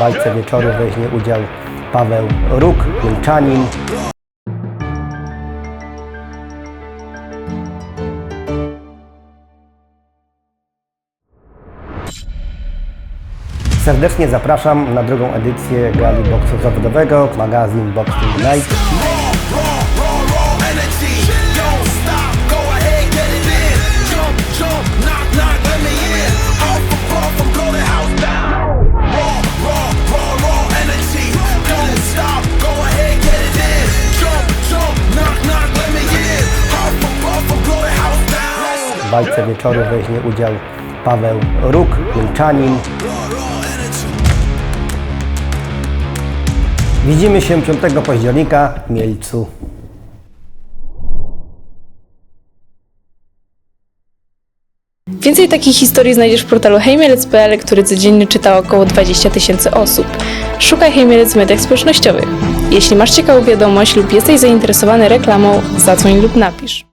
walce wieczoru weźmie udział Paweł Róg, Mielczanin. Serdecznie zapraszam na drugą edycję gali boksu zawodowego, magazyn Boxing Night. W walce wieczoru weźmie udział Paweł Róg, Mielczanin. Widzimy się 5 października w Mielcu. Więcej takich historii znajdziesz w portalu hejmielec.pl, który codziennie czyta około 20 tysięcy osób. Szukaj Hejmielec w mediach społecznościowych. Jeśli masz ciekawą wiadomość lub jesteś zainteresowany reklamą, zadzwoń lub napisz.